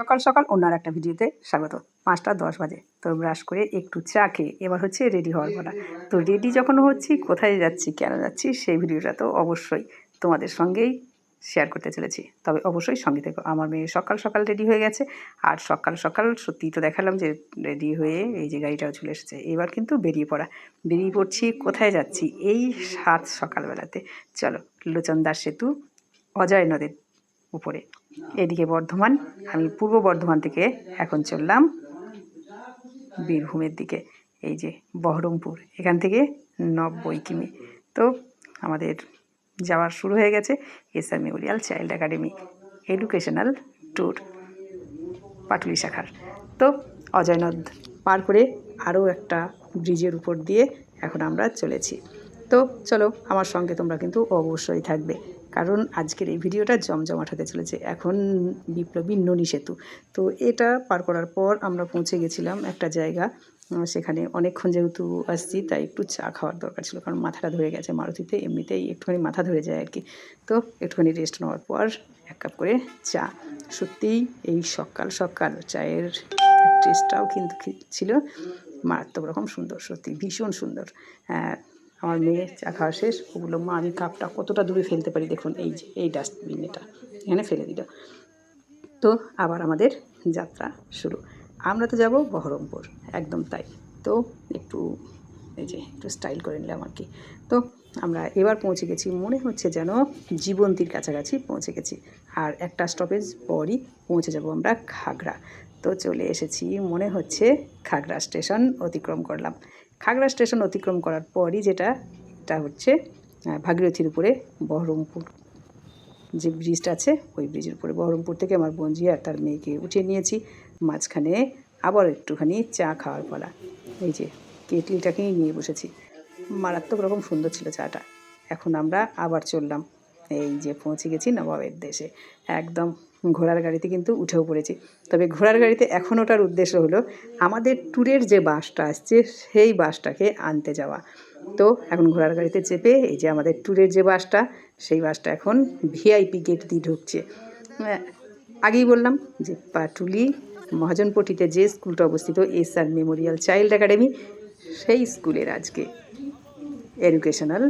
সকাল সকাল অন্য আর একটা ভিডিওতে স্বাগত। পাঁচটা দশ বাজে। তো ব্রাশ করে একটু চা খেয়ে এবার হচ্ছে রেডি হওয়ার পালা তো রেডি যখন হচ্ছি, কোথায় যাচ্ছি, কেন যাচ্ছি, সেই ভিডিওটা তো অবশ্যই তোমাদের সঙ্গেই শেয়ার করতে চলেছি। তবে অবশ্যই সঙ্গে থেকো। আমার মেয়ে সকাল সকাল রেডি হয়ে গেছে। আর সকাল সকাল সত্যিই তো দেখালাম যে রেডি হয়ে এই যে গাড়িটাও চলে এসেছে। এবার কিন্তু বেরিয়ে পড়া। বেরিয়ে পড়ছি, কোথায় যাচ্ছি? এই সাত সকালবেলাতে। চলো, লোচনদার সেতু, অজয় নদের উপরে। এদিকে বর্ধমান, আমি পূর্ব বর্ধমান থেকে এখন চললাম বীরভূমের দিকে, এই যে বহরমপুর, এখান থেকে নব্বই কিমি। তো আমাদের যাওয়ার শুরু হয়ে গেছে SR memorial child academy educational tour Patuli শাখার। তো অজয় নদ পার করে আরও একটা ব্রিজের উপর দিয়ে এখন আমরা চলেছি। তো চলো আমার সঙ্গে তোমরা কিন্তু অবশ্যই থাকবে। কারণ আজকের এই ভিডিওটা জমজমাট হতে চলেছে। এখন বিপ্লবী ননী সেতু। তো এটা পার করার পর আমরা পৌঁছে গেছিলাম একটা জায়গা সেখানে অনেকক্ষণ যেহেতু আসছি, তাই একটু চা খাওয়ার দরকার ছিল। কারণ মাথাটা ধরে গেছে মারুতিতে, এমনিতেই একটুখানি মাথা ধরে যায় আর কি তো একটুখানি রেস্ট নেওয়ার পর এক কাপ করে চা। সত্যিই এই সকাল সকাল চায়ের টেস্টটাও কিন্তু ছিল। মারাত্মক রকম সুন্দর, সত্যি ভীষণ সুন্দর। হ্যাঁ আমার মেয়ে চা খাওয়া শেষ। ও বলল, মা, আমি কাপটা কতটা দূরে ফেলতে পারি? দেখুন, এই যে, এই ডাস্টবিন এটা। এখানে ফেলে দিল। তো আবার আমাদের যাত্রা শুরু। আমরা তো যাব বহরমপুর। একদম তাই। তো একটু, এই যে, একটু স্টাইল করে নিলাম আর কি। তো আমরা এবার পৌঁছে গেছি। মনে হচ্ছে যেন জীবন্তীর কাছাকাছি পৌঁছে গেছি। আর একটা স্টপেজ পরই পৌঁছে যাব আমরা খাগড়া। তো চলে এসেছি, মনে হচ্ছে খাগড়া স্টেশন অতিক্রম করলাম। খাগড়া স্টেশন অতিক্রম করার পরই যেটা, এটা হচ্ছে ভাগীরথীর উপরে বহরমপুর। যে ব্রিজটা আছে, ওই ব্রিজের উপরে বহরমপুর থেকে আমার বঞ্জি আর তার মেয়েকে উঠিয়ে নিয়েছি। মাঝখানে আবার একটুখানি চা খাওয়ার পালা। এই যে, কেটলিটাকেই নিয়ে বসেছি। মারাত্মক রকম সুন্দর ছিল চাটা। এখন আমরা আবার চললাম। এই যে পৌঁছে গেছি নবাবের দেশে। একদম ঘোড়ার গাড়িতে কিন্তু উঠেও পড়েছি। তবে ঘোড়ার গাড়িতে এখন ওটার উদ্দেশ্য হলো আমাদের ট্যুরের যে বাসটা আসছে, সেই বাসটাকে আনতে যাওয়া। তো এখন ঘোড়ার গাড়িতে চেপে এই যে আমাদের ট্যুরের যে বাসটা, সেই বাসটা এখন ভিআইপি গেট দিয়ে ঢুকছে। আগেই বললাম যে পাটুলি মহাজনপট্টিতে যে স্কুলটা অবস্থিত, S R memorial child academy, সেই স্কুলের আজকে এডুকেশনাল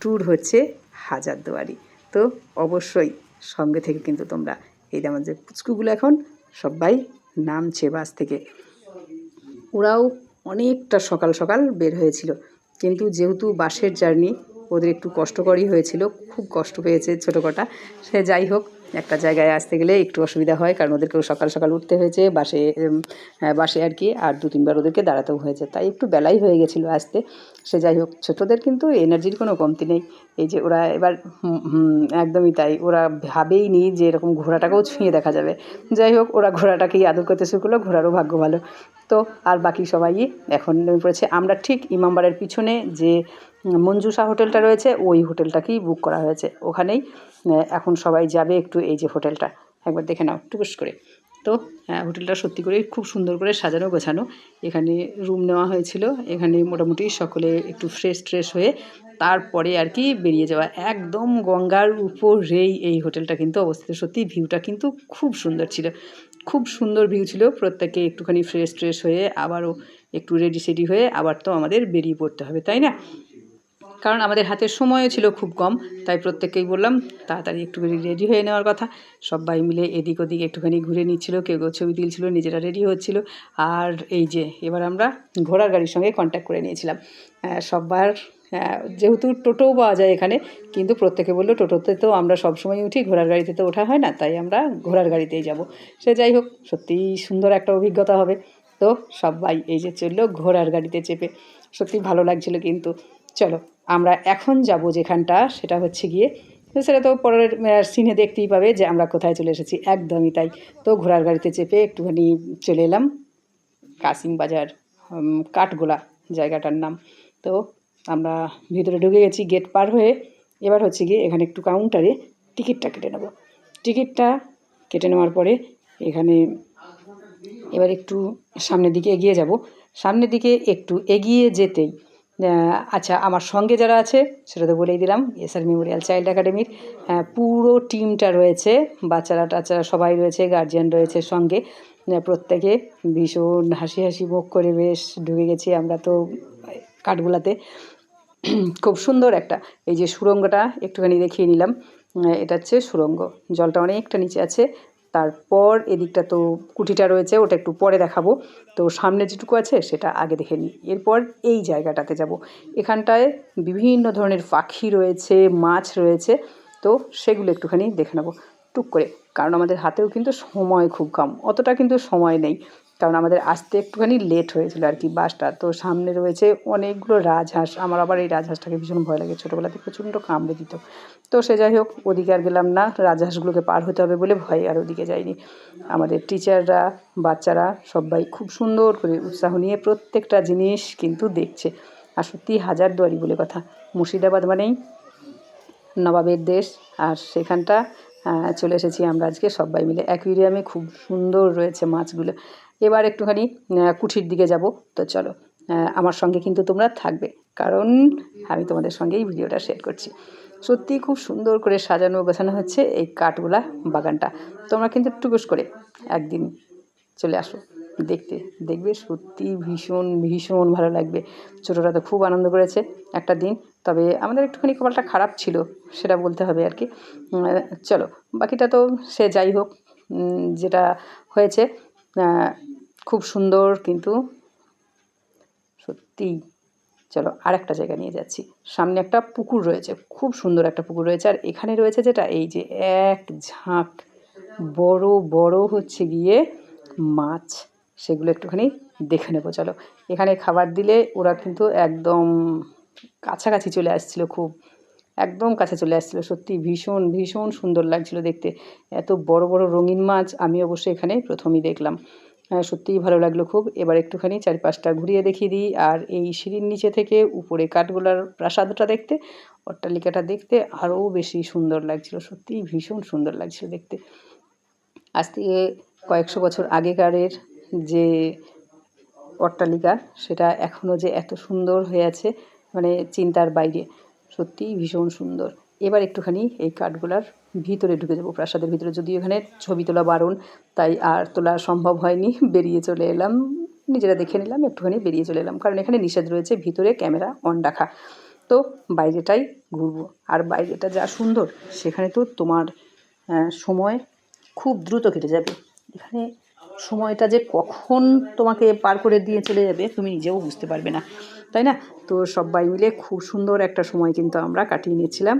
ট্যুর হচ্ছে হাজারদুয়ারি। তো অবশ্যই সঙ্গে থেকে কিন্তু তোমরা এই আমাদের পুচকুগুলো এখন সবাই নামছে বাস থেকে। ওরাও অনেকটা সকাল সকাল বের হয়েছিল। কিন্তু যেহেতু বাসের জার্নি, ওদের একটু কষ্টকরই হয়েছিল, খুব কষ্ট পেয়েছে ছোটো কটা। সে যাই হোক একটা জায়গায় আসতে গেলে একটু অসুবিধা হয়, কারণ ওদেরকেও সকাল সকাল উঠতে হয়েছে, বাসে বাসে আর কি, আর দু তিনবার ওদেরকে দাঁড়াতেও হয়েছে। তাই একটু বেলাই হয়ে গেছিল আসতে। সে যাই হোক, ছোটোদের কিন্তু এনার্জির কোনো কমতি নেই। এই যে ওরা এবার একদমই তাই। ওরা ভাবেই নি যে এরকম ঘোড়াটাকেও ছুঁয়ে দেখা যাবে। যাই হোক, ওরা ঘোড়াটাকেই আদর করতে শুরু করল, ঘোড়ারও ভাগ্য ভালো। তো, আর বাকি সবাই এখন পড়েছে। আমরা ঠিক ইমামবাড়ার পিছনে যে উম, মঞ্জুসা হোটেলটা রয়েছে ওই হোটেলটাকেই বুক করা হয়েছে। ওখানেই এখন সবাই যাবে একটু এই যে হোটেলটা। একবার দেখে নাও টুকুস করে। তো হ্যাঁ, হোটেলটা সত্যি করে খুব সুন্দর করে সাজানো গোছানো। এখানে রুম নেওয়া হয়েছিল। এখানে মোটামুটি সকলে একটু ফ্রেশ ট্রেশ হয়ে তারপরে আর কি বেরিয়ে যাওয়া। একদম গঙ্গার উপরেই এই হোটেলটা কিন্তু অবস্থিত। সত্যি ভিউটা কিন্তু খুব সুন্দর ছিল। খুব সুন্দর ভিউ ছিল। প্রত্যেকে একটুখানি ফ্রেশ ট্রেশ হয়ে আবারও একটু রেডি সেডি হয়ে আবার তো আমাদের বেরিয়ে পড়তে হবে তাই না? কারণ আমাদের হাতে সময়ও ছিল খুব কম, তাই প্রত্যেককেই বললাম, তাড়াতাড়ি একটু রেডি হয়ে নেওয়ার কথা। সবাই মিলে এদিক ওদিক একটুখানি ঘুরে নিচ্ছিল, কেউ কেউ ছবি তুলছিল, নিজেরা রেডি হচ্ছিল। আর এই যে, এবার আমরা ঘোড়ার গাড়ির সঙ্গে কন্ট্যাক্ট করে নিয়েছিলাম। সবার যেহেতু টোটোও পাওয়া যায় এখানে, কিন্তু প্রত্যেকে বলল, টোটোতে তো আমরা সবসময় উঠি, ঘোড়ার গাড়িতে তো ওঠা হয় না, তাই আমরা ঘোড়ার গাড়িতেই যাব। সে যাই হোক সত্যিই সুন্দর একটা অভিজ্ঞতা হবে। তো সবাই এই যে চলল ঘোড়ার গাড়িতে চেপে, সত্যি ভালো লাগছিল কিন্তু। চলো, আমরা এখন যাব যেখানটা, সেটা হচ্ছে গিয়ে, সেটা তো পরের সিনে দেখতেই পাবে যে আমরা কোথায় চলে এসেছি, একদমই তাই। তো ঘোড়ার গাড়িতে চেপে একটুখানি চলে এলাম, কাসিম বাজার কাঠগোলা জায়গাটার নাম। তো আমরা ভিতরে ঢুকে গেছি গেট পার হয়ে, এবার হচ্ছে গিয়ে এখানে একটু কাউন্টারে টিকিটটা কেটে নেব। টিকিটটা কেটে নেওয়ার পরে এখানে এবার একটু সামনের দিকে এগিয়ে যাব। সামনের দিকে একটু এগিয়ে যেতেই আচ্ছা আমার সঙ্গে যারা আছে, সেটা তো বলেই দিলাম এসআর মেমোরিয়াল চাইল্ড একাডেমির পুরো টিমটা রয়েছে, বাচ্চারা টাচ্চারা সবাই রয়েছে গার্জিয়ান রয়েছে সঙ্গে প্রত্যেকে ভীষণ হাসি হাসি মুখ করে বেশ ঢুকে গেছি আমরা তো কাঠগুলাতে। খুব সুন্দর একটা, এই যে সুড়ঙ্গটা একটুখানি দেখিয়ে নিলাম এটা হচ্ছে সুড়ঙ্গ জলটা অনেকটা নিচে আছে তারপর এদিকটা তো কুঠিটা রয়েছে, ওটা একটু পরে দেখাবো। তো সামনে যেটুকু আছে, সেটা আগে দেখে নিই। এরপর এই জায়গাটাতে যাব। এখানটায় বিভিন্ন ধরনের পাখি রয়েছে, মাছ রয়েছে। তো সেগুলো একটুখানি দেখে নেব। টুক করে, কারণ আমাদের হাতেও কিন্তু সময় খুব কম। অতটা কিন্তু সময় নেই। কারণ আমাদের আসতে একটুখানি লেট হয়েছিল আর কি বাসটা। তো সামনে রয়েছে অনেকগুলো রাজহাঁস। আমার আবার এই রাজহাঁসটাকে ভীষণ ভয় লাগে। ছোটোবেলাতে প্রচণ্ড কামড়ে দিত। তো সে যাই হোক, ওদিকে আর গেলাম না। রাজহাঁসগুলোকে পার হতে হবে বলে ভয় আর ওদিকে যাইনি। আমাদের টিচাররা বাচ্চারা সবাই খুব সুন্দর করে উৎসাহ নিয়ে প্রত্যেকটা জিনিস কিন্তু দেখছে। আর সত্যি হাজার দুয়ারি বলে কথা। মুর্শিদাবাদ মানেই নবাবের দেশ। আর সেখানটা চলে এসেছি আমরা আজকে সবাই মিলে। অ্যাকুইরিয়ামে খুব সুন্দর রয়েছে মাছগুলো। এবার একটুখানি কুঠির দিকে যাব। তো চলো আমার সঙ্গে কিন্তু তোমরা থাকবে, কারণ আমি তোমাদের সঙ্গে এই ভিডিওটা শেয়ার করছি। সত্যি খুব সুন্দর করে সাজানো গোছানো হচ্ছে এই কাঠগুলা বাগানটা। তোমরা কিন্তু টুকুস করে একদিন চলে আসো, দেখতে। দেখবে সত্যি ভীষণ ভীষণ ভালো লাগবে। ছোটোরা তো খুব আনন্দ করেছে একটা দিন, তবে আমাদের একটুখানি কপালটা খারাপ ছিল, সেটা বলতে হবে আর কি। চলো, বাকিটা তো সে যাই হোক যেটা হয়েছে খুব সুন্দর কিন্তু। সত্যিই চলো আর একটা জায়গা নিয়ে যাচ্ছি। সামনে একটা পুকুর রয়েছে। খুব সুন্দর একটা পুকুর রয়েছে। আর এখানে রয়েছে যেটা? এই যে এক ঝাঁক। বড় বড় হচ্ছে গিয়ে মাছ। সেগুলো একটুখানি দেখে নেব, চলো। এখানে খাবার দিলে ওরা কিন্তু একদম কাছাকাছি চলে আসছিল খুব। একদম কাছে চলে আসছিল। সত্যি ভীষণ ভীষণ সুন্দর লাগছিল দেখতে। এত বড় বড় রঙিন মাছ আমি অবশ্যই এখানে প্রথমেই দেখলাম। সত্যিই ভালো লাগল খুব। এবার একটুখানি চারপাশটা ঘুরিয়ে দেখিয়ে দিই। আর এই সিঁড়ির নিচে থেকে উপরে কাঠগোলার প্রাসাদটা দেখতে, অট্টালিকাটা দেখতে আরও বেশি সুন্দর লাগছিল। সত্যিই ভীষণ সুন্দর লাগছিল দেখতে। আজ থেকে কয়েকশো বছর আগেকারের যে অট্টালিকা, সেটা এখনও যে এত সুন্দর হয়ে আছে মানে চিন্তার বাইরে, সত্যিই ভীষণ সুন্দর। এবার একটুখানি এই কাঠগোলার ভিতরে ঢুকে যাব, প্রাসাদের ভিতরে। যদি এখানে ছবি তোলা বারণ, তাই আর তোলা সম্ভব হয়নি, বেরিয়ে চলে এলাম। নিজেরা দেখে নিলাম, একটুখানি বেরিয়ে চলে এলাম। কারণ এখানে নিষেধ রয়েছে, ভিতরে ক্যামেরা অন রাখা। তো বাইরেটাই ঘুরবো। আর বাইরেটা যা সুন্দর, সেখানে তো তোমার সময় খুব দ্রুত কেটে যাবে। এখানে সময়টা যে কখন তোমাকে পার করে দিয়ে চলে যাবে, তুমি নিজেও বুঝতে পারবে না। তাই না? তো সবাই মিলে খুব সুন্দর একটা সময় কিন্তু আমরা কাটিয়ে নিয়েছিলাম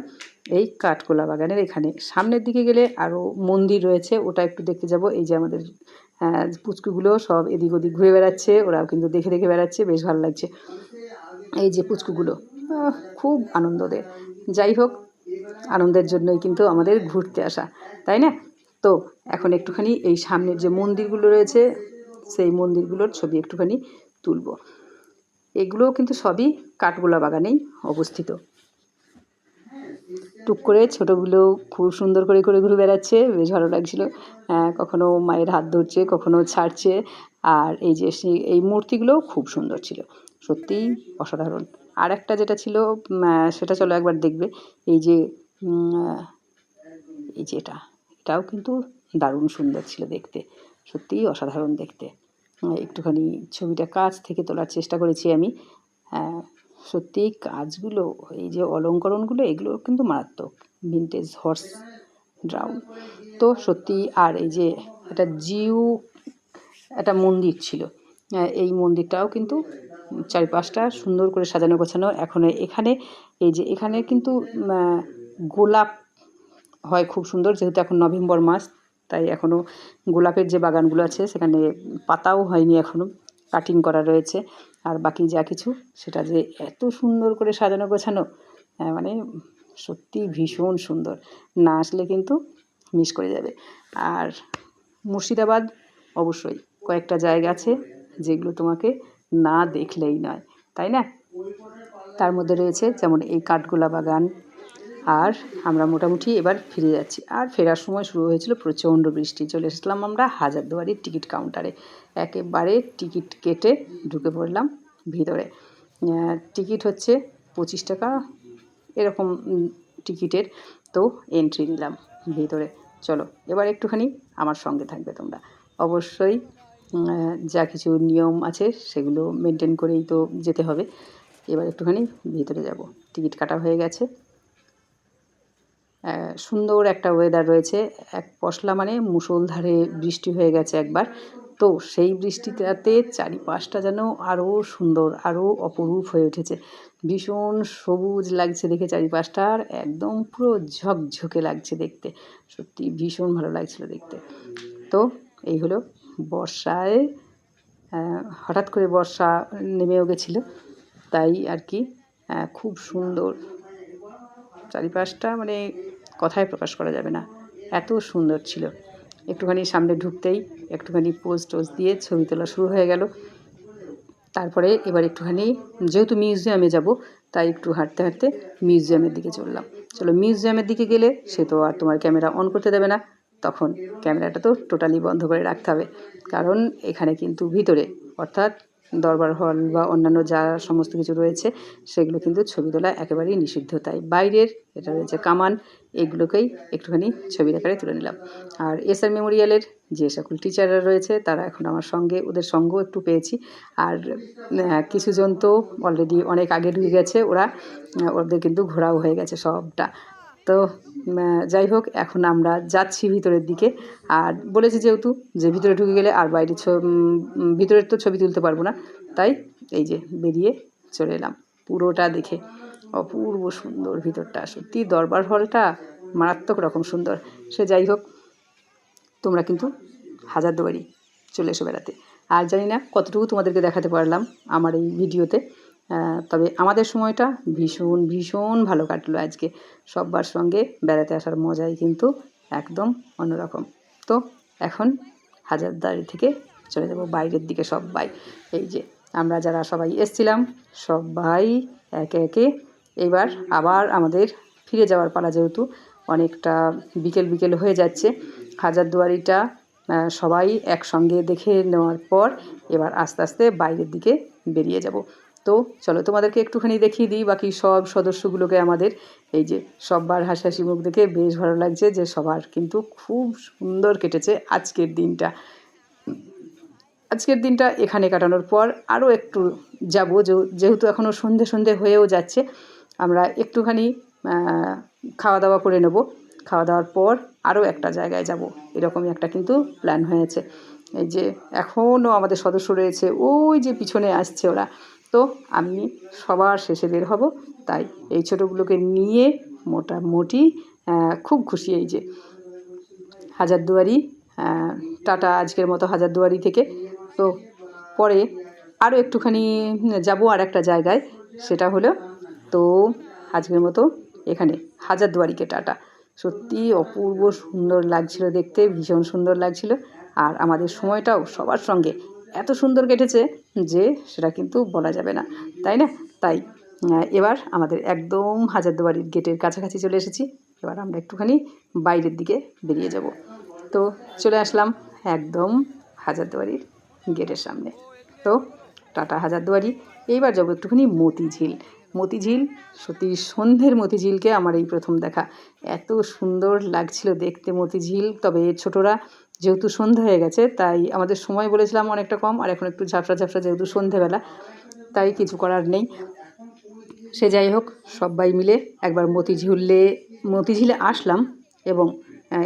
এই কাঠকোলা বাগানের এখানে। সামনের দিকে গেলে আরও মন্দির রয়েছে, ওটা একটু দেখতে যাব। এই যে আমাদের পুচকুগুলো সব এদিক ওদিক ঘুরে বেড়াচ্ছে, ওরাও কিন্তু দেখে দেখে বেড়াচ্ছে, বেশ ভালো লাগছে। এই যে পুচকুগুলো খুব আনন্দ দেয় যাই হোক, আনন্দের জন্যই কিন্তু আমাদের ঘুরতে আসা, তাই না? তো এখন একটুখানি এই সামনের যে মন্দিরগুলো রয়েছে, সেই মন্দিরগুলোর ছবি একটুখানি তুলব। এগুলোও কিন্তু সবই কাঠগোলা বাগানেই অবস্থিত। টুক করে ছোটোগুলো খুব সুন্দর করে করে ঘুরে বেড়াচ্ছে বেশ ভালো লাগছিল। আহ, কখনো মায়ের হাত ধরছে কখনো ছাড়ছে আর এই যে এই মূর্তিগুলোও খুব সুন্দর ছিল সত্যিই অসাধারণ। আর একটা যেটা ছিল সেটা চলো একবার দেখবে এই যে এই যে এটা এটাও কিন্তু দারুণ সুন্দর ছিল দেখতে সত্যিই অসাধারণ দেখতে। একটুখানি ছবিটা কাছ থেকে তোলার চেষ্টা করেছি আমি। হ্যাঁ সত্যিই কাজগুলো এই যে অলঙ্করণগুলো এগুলো কিন্তু মারাত্মক। ভিনটেজ হর্স ড্রাউন তো সত্যি আর এই যে একটা জিউ একটা মন্দির ছিল। আহ, এই মন্দিরটাও কিন্তু চারিপাশটা সুন্দর করে সাজানো গোছানো। এখন এখানে এই যে এখানে কিন্তু গোলাপ হয় খুব সুন্দর যেহেতু এখন নভেম্বর মাস। তাই এখনও গোলাপের যে বাগানগুলো আছে সেখানে পাতাও হয়নি এখনও কাটিং করা রয়েছে। আর বাকি যা কিছু সেটা যে এত সুন্দর করে সাজানো গোছানো আহ, মানে সত্যি ভীষণ সুন্দর। না আসলে কিন্তু মিস করে যাবে। আর মুর্শিদাবাদ অবশ্যই কয়েকটা জায়গা আছে যেগুলো তোমাকে না দেখলেই নয় তাই না? তার মধ্যে রয়েছে যেমন এই কাঠগোলা বাগান আর আমরা মোটামুটি এবার ফিরে যাচ্ছি। আর ফেরার সময় শুরু হয়েছিল প্রচণ্ড বৃষ্টি। চলে এসেছিলাম আমরা হাজারদুয়ারির টিকিট কাউন্টারে। একেবারে টিকিট কেটে ঢুকে পড়লাম ভিতরে। টিকিট হচ্ছে পঁচিশ টাকা এরকম টিকিটের। তো এন্ট্রি নিলাম ভিতরে। চলো, এবার একটুখানি আমার সঙ্গে থাকবে তোমরা। অবশ্যই যা কিছু নিয়ম আছে সেগুলো মেনটেন করেই তো যেতে হবে। এবার একটুখানি ভিতরে যাব। টিকিট কাটা হয়ে গেছে। সুন্দর একটা ওয়েদার রয়েছে। এক পশলা মানে মুষলধারে বৃষ্টি হয়ে গেছে একবার। তো সেই বৃষ্টিটাতে চারিপাশটা যেন আরও সুন্দর আরও অপরূপ হয়ে উঠেছে। ভীষণ সবুজ লাগছে দেখে চারিপাশটা আর একদম পুরো ঝকঝকে লাগছে দেখতে। সত্যি ভীষণ ভালো লাগছিল দেখতে। তো এই হলো বর্ষায় হঠাৎ করে বর্ষা নেমেও গেছিল। তাই আর কি খুব সুন্দর। চারিপাশটা মানে কথায় প্রকাশ করা যাবে না। এত সুন্দর ছিল। একটুখানি সামনে ঢুকতেই একটুখানি পোজ টোজ দিয়ে ছবি তোলা শুরু হয়ে গেল। তারপরে এবার একটুখানি, যেহেতু মিউজিয়ামে যাব, তাই একটু হাঁটতে হাঁটতে মিউজিয়ামের দিকে চললাম। চলো মিউজিয়ামের দিকে গেলে সে তো আর তোমার ক্যামেরা অন করতে দেবে না। তখন ক্যামেরাটা তো টোটালি বন্ধ করে রাখতে হবে। কারণ এখানে কিন্তু ভিতরে, অর্থাৎ দরবার হল বা অন্যান্য যা সমস্ত কিছু রয়েছে, সেগুলো কিন্তু ছবি তোলা একেবারেই নিষিদ্ধ। তাই বাইরের এটা রয়েছে কামান, এগুলোকেই একটুখানি ছবির আকারে তুলে নিলাম। আর এস আর মেমোরিয়ালের যে সকল টিচাররা রয়েছে, তারা এখন আমার সঙ্গে, ওদের সঙ্গও একটু পেয়েছি। আর কিছুজন তো অলরেডি অনেক আগে ঢুকে গেছে ওরা ওদের কিন্তু ঘোরাও হয়ে গেছে সবটা। তো যাই হোক, এখন আমরা যাচ্ছি ভিতরের দিকে। আর বলেছি যেহেতু যে ভিতরে ঢুকে গেলে আর বাইরে ভিতরের তো ছবি তুলতে পারব না, তাই এই যে বেরিয়ে চলে এলাম পুরোটা দেখে। অপূর্ব সুন্দর ভিতরটা, সত্যি দরবার হলটা মারাত্মক রকম সুন্দর। সে যাই হোক, তোমরা কিন্তু হাজারদুয়ারি চলে এসো বেড়াতে। আর জানি না কতটুকু তোমাদেরকে দেখাতে পারলাম আমার এই ভিডিওতে। তবে আমাদের সময়টা ভীষণ ভীষণ ভালো কাটলো আজকে। সব্বার সঙ্গে বেড়াতে আসার মজাই কিন্তু একদম অন্যরকম। তো এখন হাজারদুয়ারি থেকে চলে যাব বাইরের দিকে সবাই এই যে আমরা যারা সবাই এসছিলাম সবাই একে একে এবার আবার আমাদের ফিরে যাওয়ার পালা যেহেতু অনেকটা বিকেল বিকেল হয়ে যাচ্ছে, হাজারদুয়ারিটা সবাই একসঙ্গে দেখে নেওয়ার পর এবার আস্তে আস্তে বাইরের দিকে বেরিয়ে যাব। তো চলো তোমাদেরকে একটুখানি দেখিয়ে দিই, বাকি সব সদস্যগুলোকে আমাদের। এই যে সববার হাসাহাসি মুখ দেখে বেশ ভালো লাগছে যে সবার কিন্তু খুব সুন্দর কেটেছে আজকের দিনটা। আজকের দিনটা এখানে কাটানোর পর আরও একটু যাব যেহেতু এখনও সন্ধে সন্ধে হয়েও যাচ্ছে, আমরা একটুখানি খাওয়া দাওয়া করে নেব। খাওয়া দাওয়ার পর আরও একটা জায়গায় যাব, এরকমই একটা কিন্তু প্ল্যান হয়েছে। এই যে এখনও আমাদের সদস্য রয়েছে, ওই যে পিছনে আসছে ওরা। তো আমি সবার শেষে বের হব। তাই এই ছোটোগুলোকে নিয়ে মোটামুটি খুব খুশি এই যে। হাজারদুয়ারি টাটা আজকের মতো হাজারদুয়ারি থেকে। তো পরে আরও একটুখানি যাব আর একটা জায়গায়, সেটা হলো তো আজকের মতো এখানে হাজারদুয়ারিকে টাটা। সত্যি অপূর্ব সুন্দর লাগছিল দেখতে, ভীষণ সুন্দর লাগছিল। আর আমাদের সময়টাও সবার সঙ্গে এত সুন্দর কেটেছে যে সেটা কিন্তু বলা যাবে না। তাই না? তাই এবার আমাদের একদম হাজারদুয়ারির গেটের কাছাকাছি চলে এসেছি। এবার আমরা একটুখানি বাইরের দিকে বেরিয়ে যাব। তো চলে আসলাম একদম হাজারদুয়ারির গেটের সামনে। তো টাটা হাজারদুয়ারি। এইবার যাব একটুখানি মতিঝিল। মতিঝিল, সত্যি সন্ধ্যের মতিঝিলকে আমার এই প্রথম দেখা। এত সুন্দর লাগছিল দেখতে মতিঝিল। তবে ছোটরা যেহেতু সন্ধ্যা হয়ে গেছে, তাই আমাদের সময় বলেছিলাম অনেকটা কম, আর এখন একটু ঝাপসা ঝাপসা যেহেতু সন্ধেবেলা, তাই কিছু করার নেই। সে যাই হোক, সবাই মিলে একবার মতিঝিলে মতিঝিলে আসলাম এবং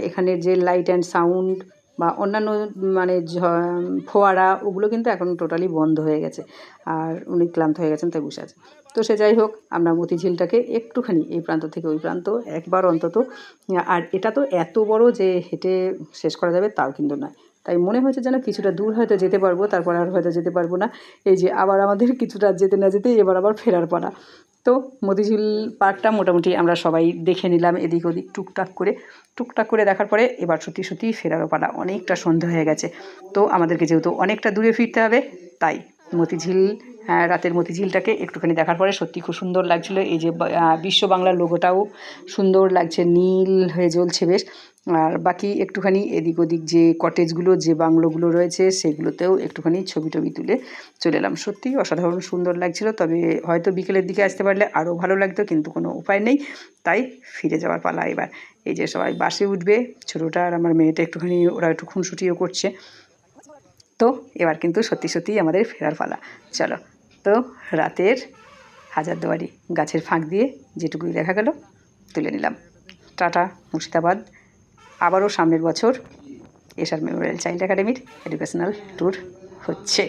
এখানের যে লাইট অ্যান্ড সাউন্ড বা অন্যান্য মানে ফোয়ারা ওগুলো কিন্তু এখন টোটালি বন্ধ হয়ে গেছে। আর উনি ক্লান্ত হয়ে গেছেন, তাই বসে আছে। তো সে যাই হোক, আমরা মতিঝিলটাকে একটুখানি এই প্রান্ত থেকে ওই প্রান্ত, একবার অন্তত। আর এটা তো এত বড় যে হেঁটে শেষ করা যাবে তাও কিন্তু নয়। তাই মনে হয়েছে যেন কিছুটা দূর হয়তো যেতে পারব, তারপর আর হয়তো যেতে পারব না। এই যে আবার আমাদের কিছুটা যেতে না যেতে এবার আবার ফেরার পালা। তো মতিঝিল পার্কটা মোটামুটি আমরা সবাই দেখে নিলাম এদিক ওদিক টুকটাক করে। টুকটাক করে দেখার পরে এবার সত্যি সত্যি ফেরারও পালা অনেকটা সন্ধে হয়ে গেছে। তো আমাদেরকে যেহেতু অনেকটা দূরে ফিরতে হবে তাই মতিঝিল হ্যাঁ, রাতের মতিঝিলটাকে একটুখানি দেখার পরে সত্যি খুব সুন্দর লাগছিল। এই যে বিশ্ব বাংলার লোগোটাও সুন্দর লাগছে নীল হয়ে জ্বলছে বেশ। আর বাকি একটুখানি এদিক ওদিক যে কটেজগুলো যে বাংলোগুলো রয়েছে, সেগুলোতেও একটুখানি ছবি টবি তুলে চলে এলাম। সত্যিই অসাধারণ সুন্দর লাগছিল, তবে হয়তো বিকেলের দিকে আসতে পারলে আরও ভালো লাগতো, কিন্তু কোনো উপায় নেই। তাই ফিরে যাওয়ার পালা এবার। এই যে সবাই বাসে উঠবে, ছোটোটা আর আমার মেয়েটা একটুখানি, ওরা একটু খুনসুটিও করছে। তো এবার কিন্তু সত্যি সত্যিই আমাদের ফেরার পালা। চলো, তো রাতের হাজারদুয়ারি গাছের ফাঁক দিয়ে যেটুকুই দেখা গেল, তুলে নিলাম। টাটা, মুর্শিদাবাদ। আবারও সামনের বছর এসআর মেমোরিয়াল চাইল্ড একাডেমির এডুকেশনাল ট্যুর হচ্ছে।